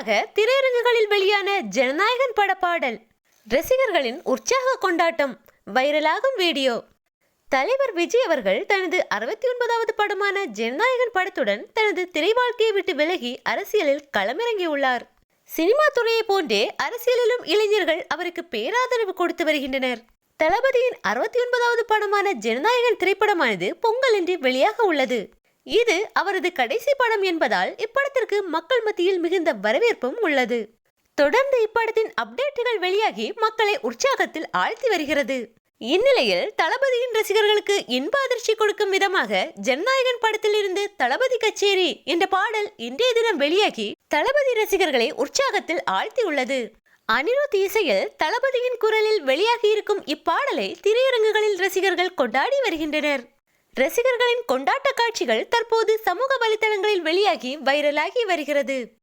முன்னதாக திரையரங்குகளில் வெளியான ஜனநாயகன் பட பாடல் ரசிகர்களின் உற்சாக கொண்டாட்டம் வைரலாகும் வீடியோ. தலைவர் விஜய் அவர்கள் தனது அறுபத்தி ஒன்பதாவது படமான ஜனநாயகன் படத்துடன் தனது திரை வாழ்க்கையை விட்டு விலகி அரசியலில் களமிறங்கியுள்ளார். சினிமா துறையை போன்றே அரசியலிலும் இளைஞர்கள் அவருக்கு பேராதரவு கொடுத்து வருகின்றனர். தளபதியின் அறுபத்தி ஒன்பதாவது படமான ஜனநாயகன் திரைப்படமானது பொங்கலின்றி வெளியாக உள்ளது. இது அவரது கடைசி படம் என்பதால் இப்படத்திற்கு மக்கள் மத்தியில் மிகுந்த வரவேற்பும் உள்ளது. தொடர்ந்து இப்படத்தின் அப்டேட்டுகள் வெளியாகி மக்களை உற்சாகத்தில் ஆழ்த்தி வருகிறது. இந்நிலையில் தளபதியின் ரசிகர்களுக்கு இன்ப அதிர்ச்சி கொடுக்கும் விதமாக ஜனநாயகன் படத்தில் இருந்து தளபதி கச்சேரி என்ற பாடல் இன்றைய தினம் வெளியாகி தளபதி ரசிகர்களை உற்சாகத்தில் ஆழ்த்தியுள்ளது அனிருத் இசையில் தளபதியின் குரலில் வெளியாகி இருக்கும் இப்பாடலை திரையரங்குகளில் ரசிகர்கள் கொண்டாடி வருகின்றனர். ரசிகர்களின் கொண்டாட்ட காட்சிகள் தற்போது சமூக வலைதளங்களில் வெளியாகி வைரலாகி வருகிறது.